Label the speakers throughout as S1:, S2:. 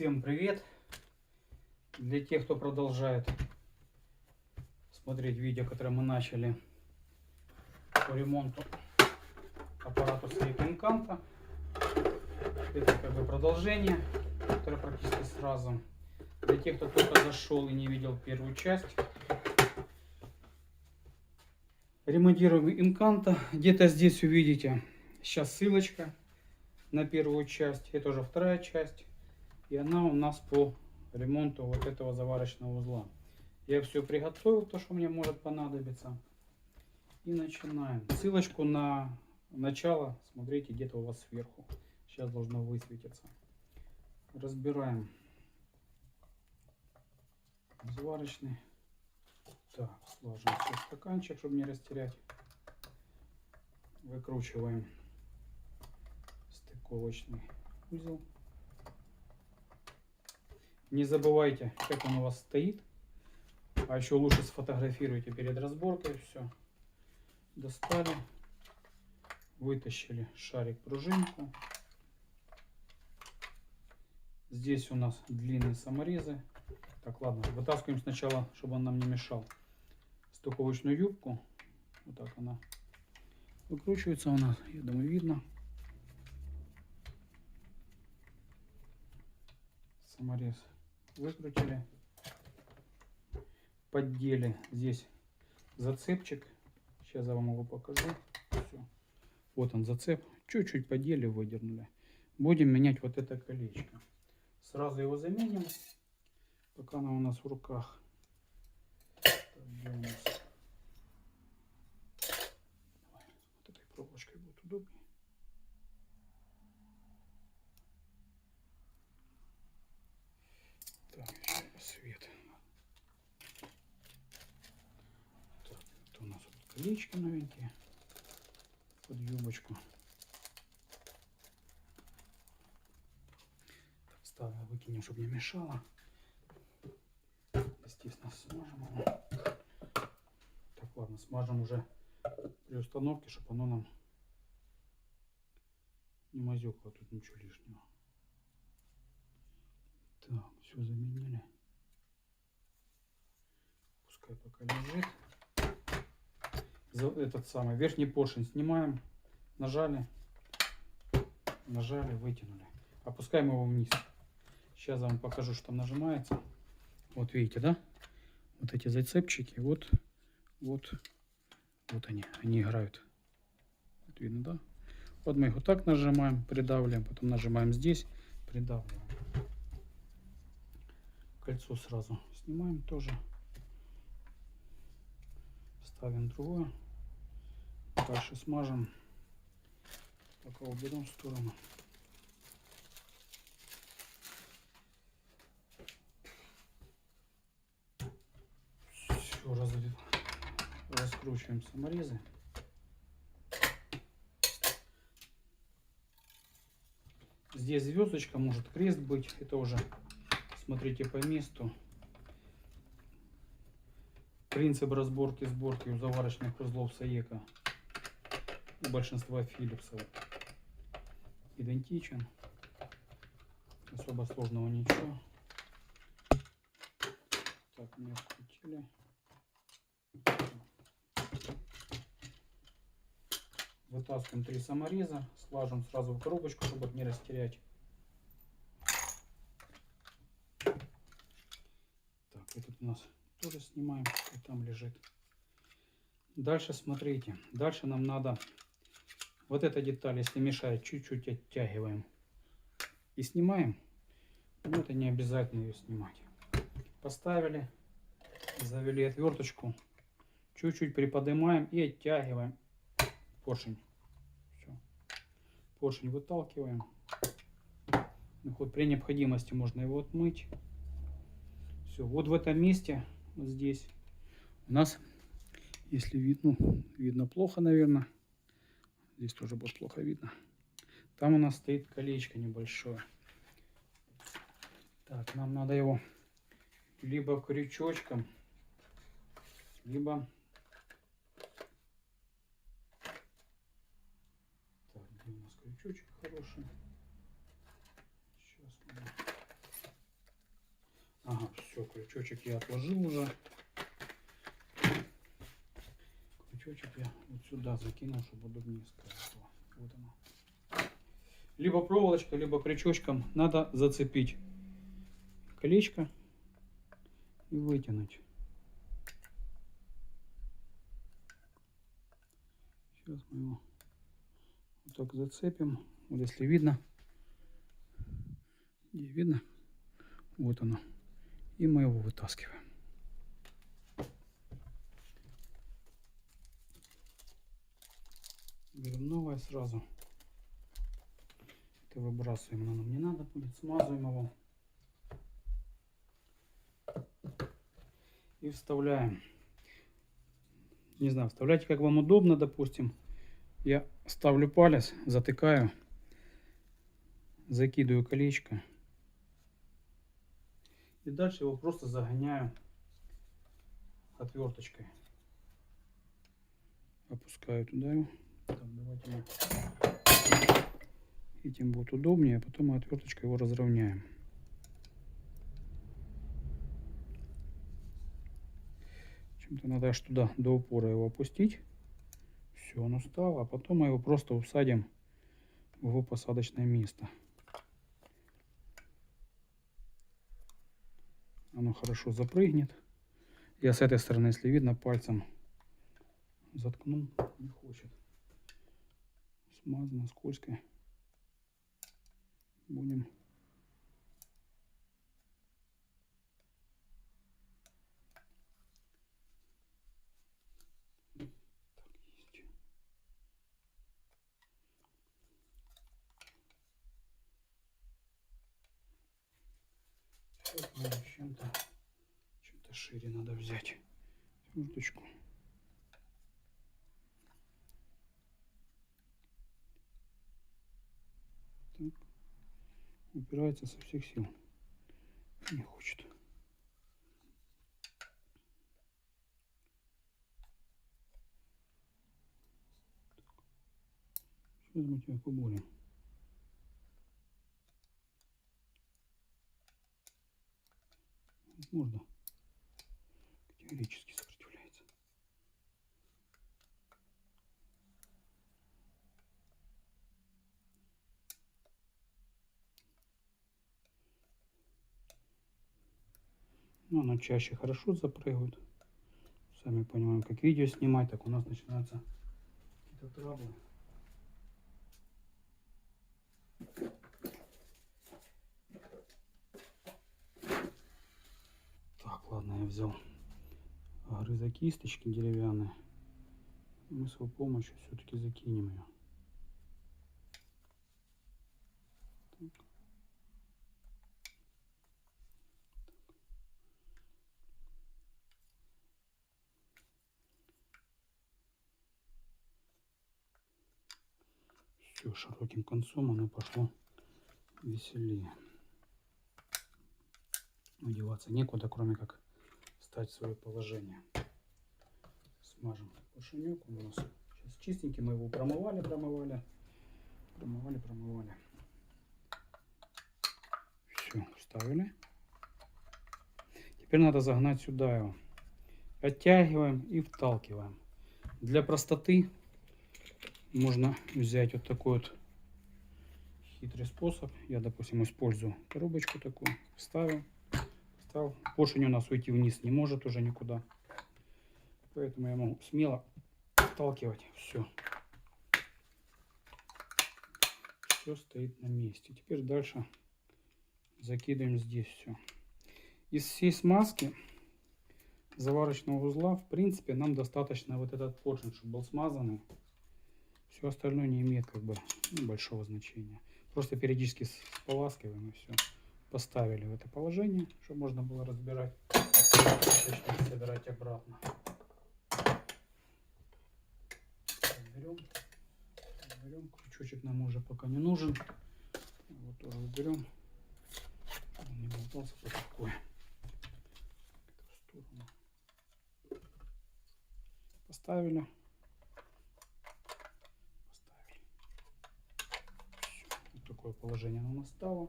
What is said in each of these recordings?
S1: Всем привет! Для тех, кто продолжает смотреть видео, которое мы начали по ремонту аппарата Сейк Инканта. Это как бы продолжение, которое практически сразу. Для тех, кто только зашел и не видел первую часть. Ремонтируем Инканта. Где-то здесь увидите сейчас ссылочка на первую часть. Это уже вторая часть. И она у нас по ремонту вот этого заварочного узла. Я все приготовил, то, что мне может понадобиться. И начинаем. Ссылочку на начало смотрите где-то у вас сверху. Сейчас должно высветиться. Разбираем заварочный. Так, сложим все стаканчик, чтобы не растерять. Выкручиваем стыковочный узел. Не забывайте, как он у вас стоит. А еще лучше сфотографируйте перед разборкой все. Достали. Вытащили шарик пружинку. Здесь у нас длинные саморезы. Так, ладно, вытаскиваем сначала, чтобы он нам не мешал. Стыковочную юбку. Вот так она выкручивается у нас. Я думаю, видно. Саморез выкрутили. Поддели здесь зацепчик. Сейчас я вам его покажу. Всё. Вот он зацеп. Чуть-чуть подели, выдернули. Будем менять вот это колечко. Сразу его заменим. Пока оно у нас в руках. Вот этой проволочкой будет удобнее. Так, еще свет. Так, это у колечки новенькие под юбочку. Так, выкинем, чтобы не мешало. Естественно, смажем. Так, ладно, смажем уже при установке, чтобы оно нам не мазёкло тут ничего лишнего. Так, все заменили. Пускай пока лежит. Этот самый верхний поршень снимаем. Нажали. Нажали, вытянули. Опускаем его вниз. Сейчас я вам покажу, что там нажимается. Вот видите, да? Вот эти зацепчики. Вот, вот, вот они. Они играют. Вот видно, да? Вот мы вот так нажимаем, придавливаем. Потом нажимаем здесь, придавливаем кольцо сразу снимаем тоже ставим другое. Дальше смажем. Пока уберем в сторону. Все разли- раскручиваем саморезы. Здесь звездочка может крест быть это уже смотрите по месту. Принцип разборки сборки у заварочных узлов Саека у большинства Филлипсов идентичен. Особо сложного ничего. Так, мы открутили. Вытаскиваем три самореза, слажем сразу в коробочку, чтобы не растерять. Так, этот у нас снимаем, и там лежит. Дальше смотрите, дальше нам надо вот эта деталь, если мешает, чуть-чуть оттягиваем и снимаем. Но это не обязательно ее снимать. Поставили, завели отверточку, чуть-чуть приподнимаем и оттягиваем поршень. Все. Поршень выталкиваем. Ну, хоть при необходимости можно его отмыть. Все, вот в этом месте, вот здесь, у нас, если видно, видно плохо, наверное, здесь тоже будет плохо видно. Там у нас стоит колечко небольшое. Так, нам надо его либо крючочком, либо... Так, где у нас крючочек хороший? Сейчас мы Все, крючочек я отложил уже. Крючочек я вот сюда закинул, чтобы удобнее складывало. Вот оно. Либо проволочкой, либо крючочком надо зацепить колечко и вытянуть. Сейчас мы его вот так зацепим. Вот если видно. Не видно? Вот оно. И мы его вытаскиваем. Берем новое сразу. Это выбрасываем, оно нам не надо будет. Смазываем его. И вставляем. Не знаю, вставляйте как вам удобно, допустим. Я ставлю палец, затыкаю, закидываю колечко. И дальше его просто загоняю отверточкой. Опускаю туда его. Так, давайте мы этим будет удобнее, а потом мы отверточкой его разровняем. Чем-то надо аж туда до упора его опустить. Все, оно стало, а потом мы его просто усадим в его посадочное место. Оно хорошо запрыгнет. Я с этой стороны, если видно, пальцем заткнул, не хочет. Смазано, скользко. Будем чем-то чем-то шире надо взять уточку. Упирается со всех сил. Не хочет. Сейчас мы тебя поболим. Можно. Категорически сопротивляется. Но оно чаще хорошо запрыгивает. Сами понимаем, как видео снимать, так у нас начинаются какие-то траблы. Так, ладно, я взял грызокисточки деревянные. Мы с его помощью все-таки закинем ее. Все, широким концом оно пошло веселее. Одеваться некуда, кроме как стать свое положение. Смажем кушанек. Он у нас сейчас чистенький. Мы его промывали, промывали. Промывали, промывали. Все, вставили. Теперь надо загнать сюда его. Оттягиваем и вталкиваем. Для простоты можно взять вот такой вот хитрый способ. Я, допустим, использую коробочку такую, вставил, вставил. Поршень у нас уйти вниз не может уже никуда. Поэтому я могу смело вталкивать все. Все стоит на месте. Теперь дальше закидываем здесь все. Из всей смазки заварочного узла, в принципе, нам достаточно вот этот поршень, чтобы был смазанный. Все остальное не имеет как бы ну, большого значения. Просто периодически споласкиваем и все. Поставили в это положение, чтобы можно было разбирать. Точнее, собирать обратно. Берем. Берем. Крючочек нам уже пока не нужен. Вот тоже уберем. Он не болтался по такое. Поставили. такое положение оно настало.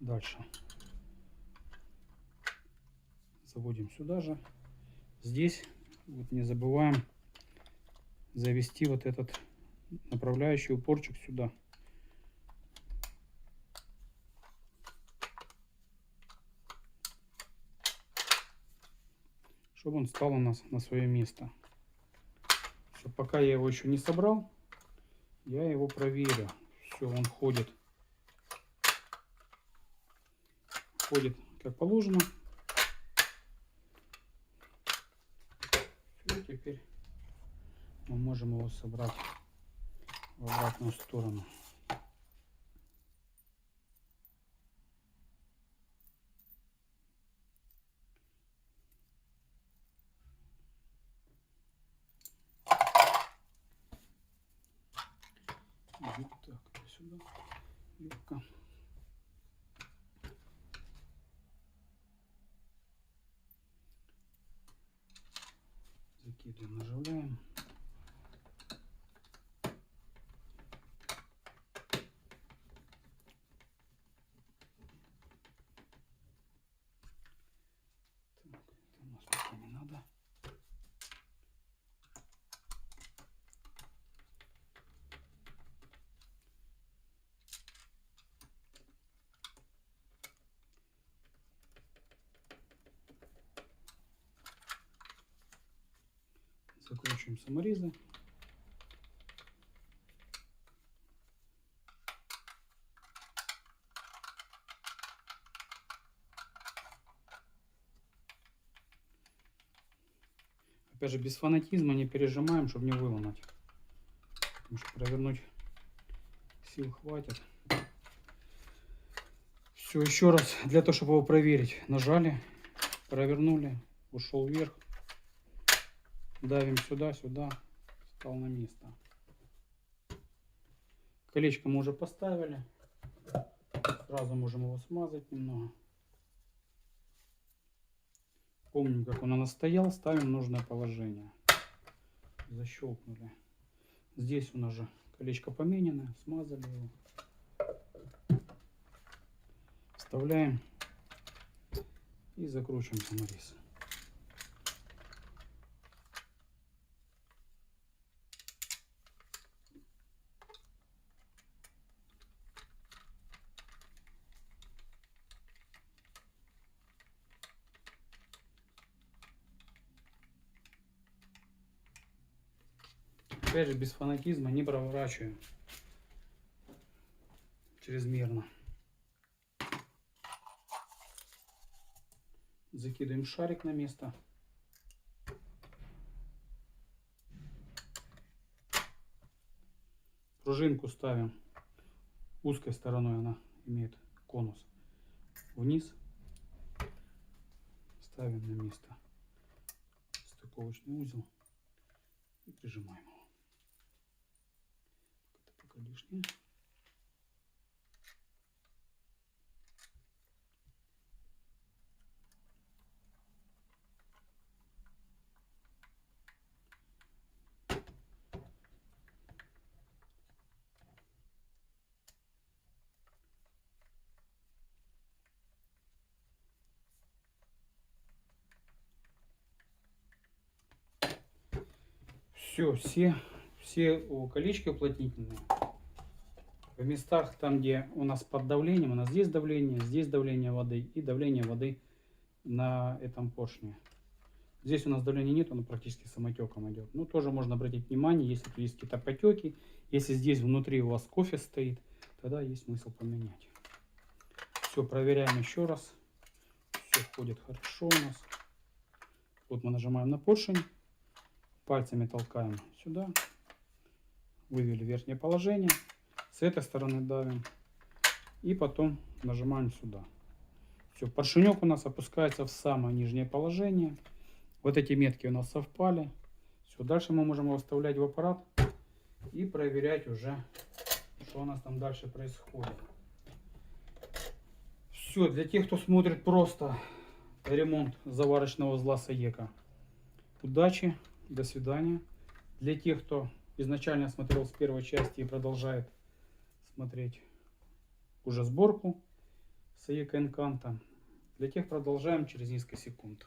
S1: Дальше Заводим сюда же. Здесь вот не забываем завести вот этот направляющий упорчик сюда. Чтобы он стал у нас на свое место. Всё, пока я его еще не собрал, я его проверю. Все, он ходит. Ходит как положено. Все, теперь мы можем его собрать в обратную сторону. Мгм, Так, сюда. Юбка. Закидываем, наживляем. Так, это у нас пока не надо. Закручиваем саморезы. Опять же, без фанатизма не пережимаем, чтобы не выломать. Потому что провернуть сил хватит. Все, еще раз, для того, чтобы его проверить, нажали, провернули, ушел вверх. Давим сюда, сюда, стал на место. Колечко мы уже поставили. Сразу можем его смазать немного. Помним, как он у нас стоял, ставим нужное положение. Защелкнули. Здесь у нас же колечко поменено, смазали его. Вставляем и закручиваем саморез. Опять же, без фанатизма не проворачиваем чрезмерно. Закидываем шарик на место. Пружинку ставим узкой стороной, она имеет конус вниз. Ставим на место стыковочный узел и прижимаем его. Пока лишнее. Все, все, все колечки уплотнительные. В местах, там, где у нас под давлением, у нас здесь давление, здесь давление воды и давление воды на этом поршне. Здесь у нас давления нет, оно практически самотеком идет. Ну, тоже можно обратить внимание, если тут есть какие-то потеки. Если здесь внутри у вас кофе стоит, тогда есть смысл поменять. Все, проверяем еще раз. Все ходит хорошо у нас. Вот мы нажимаем на поршень. Пальцами толкаем сюда. Вывели верхнее положение. С этой стороны давим. И потом нажимаем сюда. Все, поршенек у нас опускается в самое нижнее положение. Вот эти метки у нас совпали. Все, дальше мы можем его вставлять в аппарат и проверять уже, что у нас там дальше происходит. Все, для тех, кто смотрит просто ремонт заварочного узла Саека. Удачи, до свидания. Для тех, кто изначально смотрел с первой части и продолжает смотреть уже сборку Саека Энканта, для тех продолжаем через несколько секунд.